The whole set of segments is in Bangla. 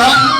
ধন্য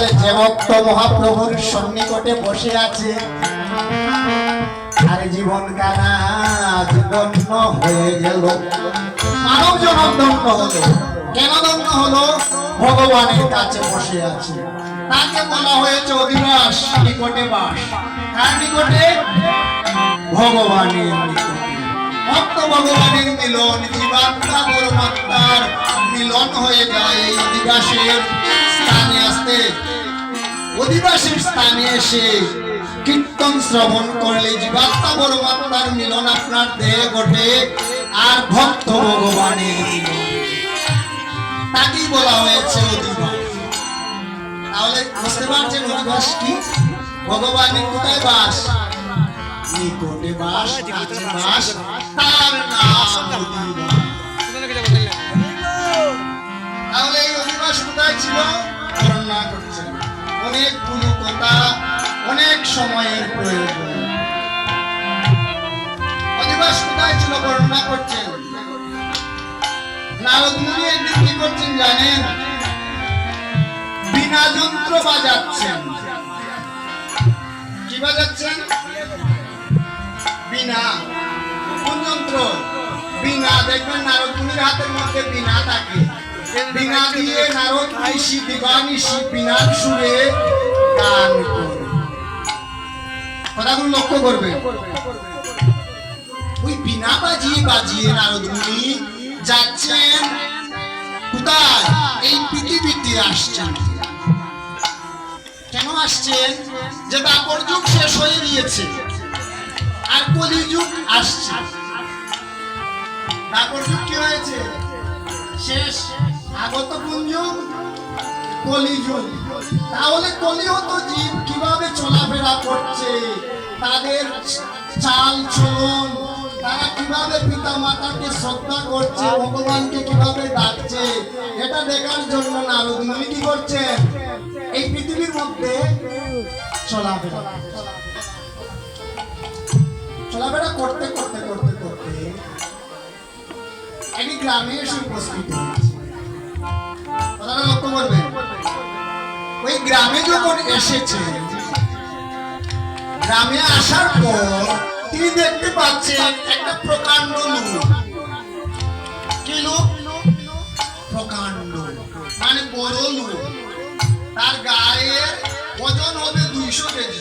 যে ভক্ত মহাপ্রভুর সন্নিকটে বসে আছে আর জীবন কানা ধন্য হয়ে গেল। মানব জনম ধন্য হলো। কেন ধন্য হলো? ভগবানের কাছে বসে আছে। তাকে বলা হয়েছে অধিবাস, নিকটে বাস। কার নিকটে ভগবানের ভক্ত ভগবানের মিলন, জীবাত্মা পরমাত্মার মিলন হয়ে যায় অধিবাসের। স্থানে আসতে অধিবাসীর স্থানে এসে কীর্তন শ্রবণ করলে জীবাত্মা পরমাত্মার মিলন আপনার দেহে ঘটে আর ভক্ত ভগবানের তাকেই বলা হয়েছে অধিবাস। তাহলে বুঝতে পারছেন অধিবাস কি? ভগবানের কোথায় বাস? নিকটে বাস, কাছে বাস, তার নাম তাহলে এই অধিবাস কোথায় ছিল? বর্ণনা করছেন। অনেকগুলো কথা অনেক সময়ের প্রয়োজন। কি বাজাচ্ছেন? বিনা। যন্ত্র? বিনা। দেখবেন নারদ মুনির হাতের মধ্যে বিনা থাকে। বিনা দিয়ে নারদ ঋষি দিবানিশি বিনার সুরে গান কথাগুলো লক্ষ্য করবে। ওই বিনা বাজিয়ে বাজিয়ে নারদ মুনি যাচ্ছেন কোথায়? এই পৃথিবীতে আসছেন। কেন আসছেন? যে দাপর যুগ শেষ হয়ে গিয়েছে। আর কলিযুগ আসছে। দাপর যুগ কি হয়েছে? শেষ। আগত কোন যুগ কলিযুগ তাহলে কলিহত জীব, কীভাবে চলাফেরা করছে? তাদের চাল চলন তারা কীভাবে পিতা মাতাকে শ্রদ্ধা করছে, ভগবানকে কীভাবে ডাকছে? এটা দেখার জন্য নারদ মুনি কি করছেন? এই পৃথিবীর মধ্যে চলাফেরা চলাফেরা করতে করতে করতে করতে একটি গ্রামে এসে উপস্থিত লক্ষ্য করবেন ওই গ্রামে যখন এসেছে, গ্রামে আসার পর তিনি দেখতে পাচ্ছেন একটা প্রকাণ্ড লোক। প্রকাণ্ড। মানে বড় লোক। তার গায়ের ওজন হবে দুইশো কেজি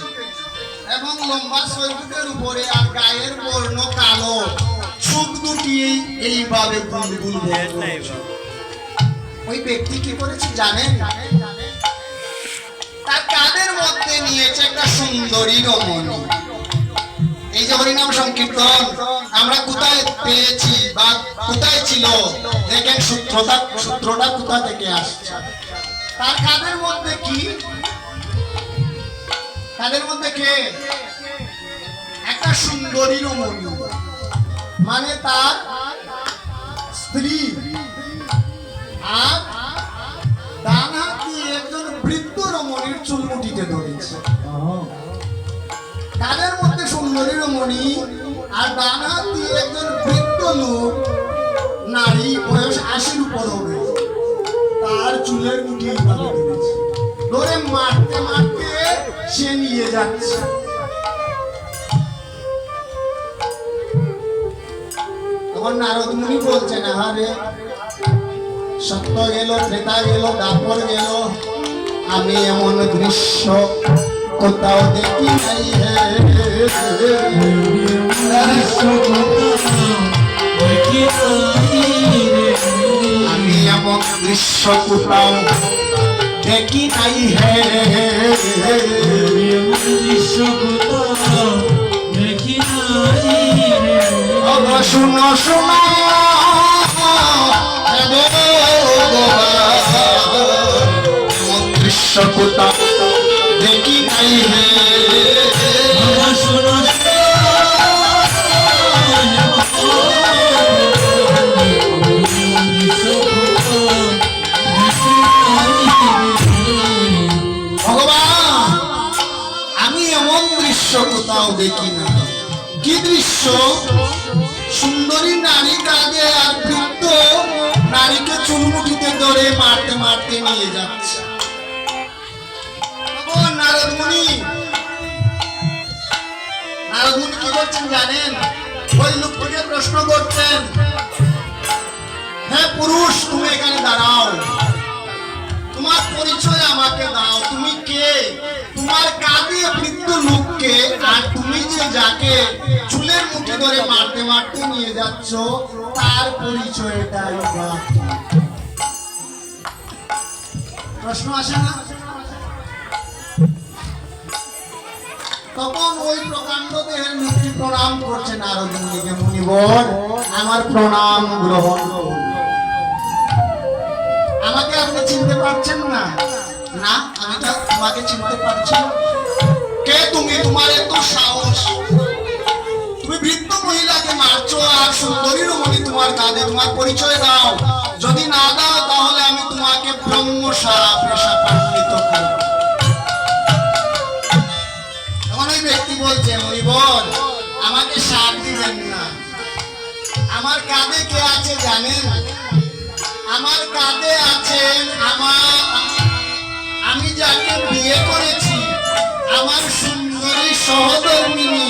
এবং লম্বা ছয় উপরে আর গায়ের বর্ণ কালো। চোখ দুটি এই- এইভাবে গুলগুল। ওই ব্যক্তি কি করেছে জানেন? তার কাদের মধ্যে নিয়েছে একটা সুন্দরী রমণী। এই যে হরিনাম সংকীর্তন, আমরা কোথায় পেয়েছি বা কোথায় ছিল? দেখেন সূত্রটা সূত্রটা কোথা থেকে আসছে? তার কাদের মধ্যে কি? তাদের মধ্যে কে? একটা সুন্দরী রমণী। মানে তার স্ত্রী। আর ডান হাত দিয়ে একজন বৃদ্ধ রমণীর চুল মুঠিতে ধরেছে তাদের মধ্যে সুন্দরী রমণী আর ডান হাত দিয়ে একজন বৃদ্ধ লোক নারী বয়স আশির উপর হবে তার চুলের মুঠি এইভাবে ধরেছে ধরে মারতে মারতে সে নিয়ে যাচ্ছে তখন নারদ মুনি বলছেন, আহারে সত্য গেল ত্রেতা গেল দাপর গেল। আমি এমন দৃশ্য কোথাও দেখি নাই আমি এমন দৃশ্য কোথাও দেখি নাই হে। অগ শুনো শুনো। হে ভগবান, দৃশ্য কোথাও দেখি নাই হে নিয়ে যাচ্ছে। তোমার পরিচয় আমাকে দাও। তুমি কে? তোমার লোককে আর তুমি যাকে চুলের মুঠে ধরে মারতে মারতে নিয়ে যাচ্ছ, তার পরিচয়টাই? প্রশ্ন আসে না? তখন ওই প্রকাণ্ড দেহের লোকটি প্রণাম করছে নারদ মুনিকে মুনিবর আমার প্রণাম গ্রহণ আমাকে আপনি চিনতে পারছেন না? না, আমি তোমাকে চিনতে পারছি। কে তুমি? তোমার এত সাহস। তুমি বৃদ্ধ মহিলাকে মারছো আর সুন্দরী রমণী তোমার কাঁধে তোমার পরিচয় দাও। যদি না দাও, তাহলে আমি তোমাকে ব্রহ্মসারা পেশা পাঠিত করব। তখন ওই ব্যক্তি বলছে মরিবল আমাকে সাথ দিবেন না। আমার কাঁধে কে আছে জানেন? আমার কাঁধে আছেন আমার, আমি যাকে বিয়ে করেছি, আমার সুন্দরী সহধর্মিনী।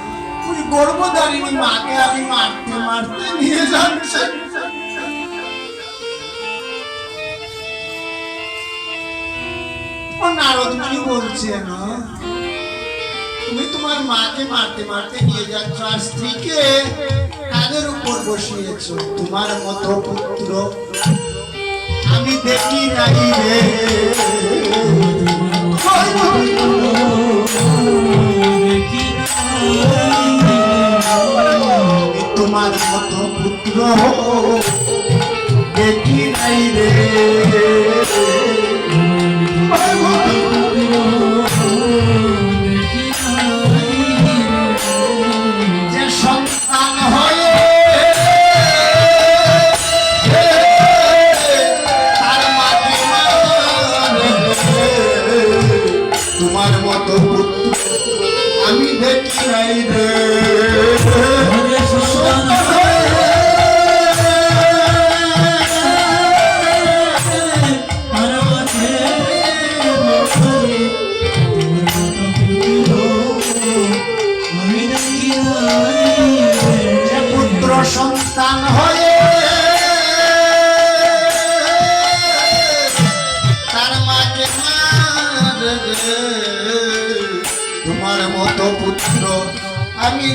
ওই মাকে আমি মারতে মারতে নিয়ে তুমি তোমার মাকে মারতে মারতে নিয়ে যাচ্ছ উপর তোমার মতো পুত্র আমি দেখি নাই রে। পুত্র দেখি নাই রে।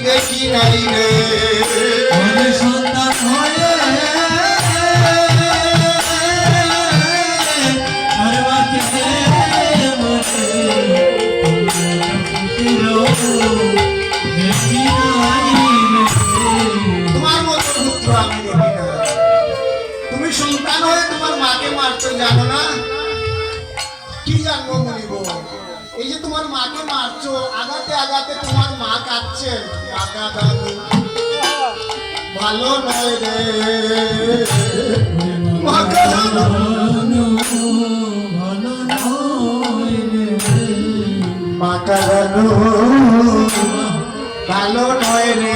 দেখি নারী রে? আগাতে আগাতে তোমার মা কাঁদছে। কাকা দাদু ভালো নয় রে। ভালো নয় রে।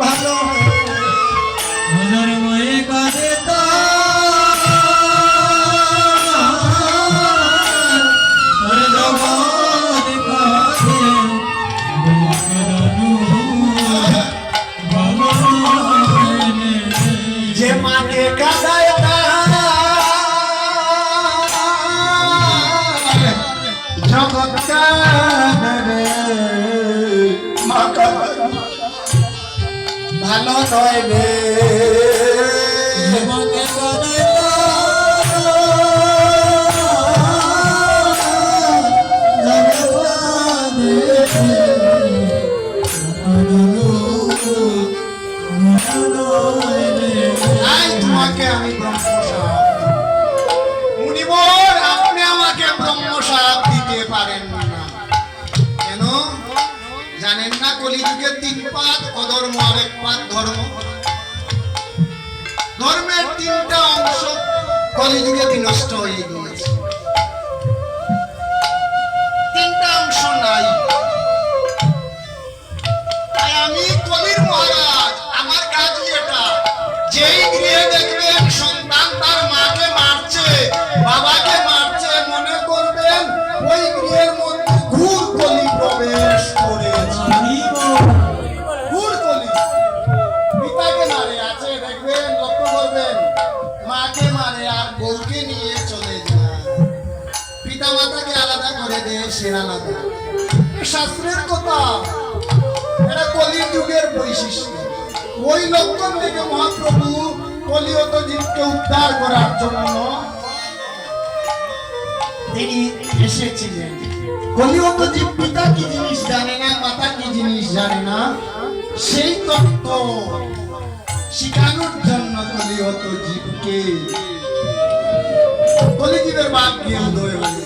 ভালো। ময়ে রে নয় কলিযুগের তিন পাত, অধর্ম আরেক পাত ধর্ম। ধর্মের তিনটা অংশ কলিযুগে বিনষ্ট হয়ে গিয়েছে। তিনটা অংশ নাই। তাই আমি কলির মহারাজ, আমার কাজই এটা। যেই গৃহে দেখবেন সন্তান তার মাকে মারছে, বাবাকে মারছে, মনে করবেন ওই গৃহের মধ্যে শাস্ত্রের কথা। এটা কলির যুগের বৈশিষ্ট্য। ওই লক্ষণ থেকে মহাপ্রভু কলিয়ত জীবকে উদ্ধার করার জন্য তিনি এসেছিলেন। কলিয়ত জীব পিতা কি জিনিস জানে না, মাতা কি জিনিস জানে না? সেই তত্ত্ব শিখানোর জন্য কলিয়ত জীবকে কলিজীবের ভাগ্যে উদয় হয়েছে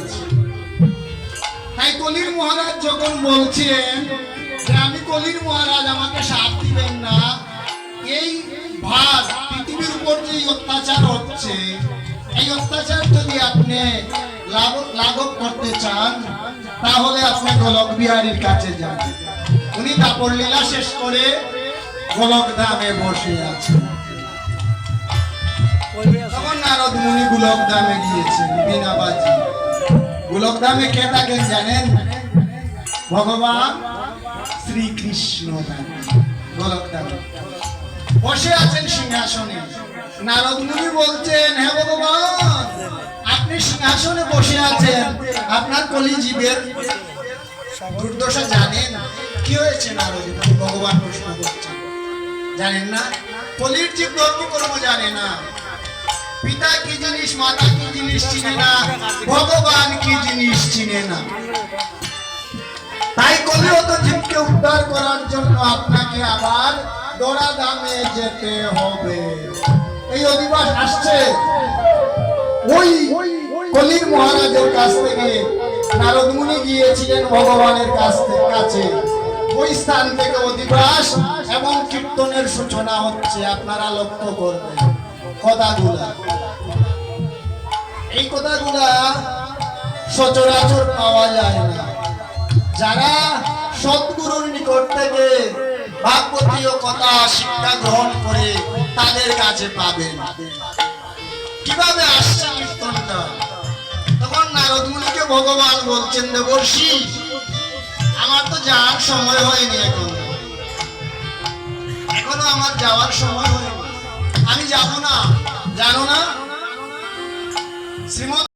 তাই কলির মহারাজ যখন বলছেন যে আমি কলির মহারাজ, আমাকে সাথ দিবেন না। এই ভার পৃথিবীর উপর যে অত্যাচার হচ্ছে, এই অত্যাচার যদি আপনি লাঘব করতে চান, তাহলে আপনি গোলক বিহারীর কাছে যান। উনি কাপড় লীলা শেষ করে গোলক ধামে বসে আছেন। তখন নারদ মুনি গোলক ধামে গিয়েছেন, বিনা বাজি। গোলক ধামে কে থাকেন জানেন? ভগবান শ্রীকৃষ্ণ থাকেন গোলক ধামে বসে আছেন সিংহাসনে। নারদ মুনি বলছেন, হে ভগবান, আপনি সিংহাসনে বসে আছেন। আপনার কলি জীবের দুর্দশা জানেন? কি হয়েছে নারদ? ভগবান প্রশ্ন করছেন। জানেন না? কলির জীব ধর্মকর্ম জানে না। পিতা কি জিনিস, মাতা কি জিনিস চিনে না, ভগবান কি জিনিস চিনে না। তাই কলিয়ত জীবকে উদ্ধার করার জন্য আপনাকে আবার দোড়া দামে যেতে হবে। এই অধিবাস আসছে। ওই কলির মহারাজের কাছ থেকে নারদ মুনি গিয়েছিলেন ভগবানের কাছ থেকে কাছে। ওই স্থান থেকে অধিবাস এবং কীর্তনের সূচনা হচ্ছে। আপনারা লক্ষ্য করবেন। কথাগুলা। এই কথাগুলা সচরাচর পাওয়া যায় না। যারা সদ্গুরুর নিকট থেকে ভাগবতীয় কথা শিক্ষা গ্রহণ করে তাদের কাছে পাবেন। কীভাবে আসছে কীর্তনটা? তখন নারদ মুনিকে ভগবান বলছেন দেবর্ষি আমার তো যাওয়ার সময় হয়নি এখন। এখনও আমার যাওয়ার সময় হয়নি। আমি যাব না জানো না? শ্রীমৎ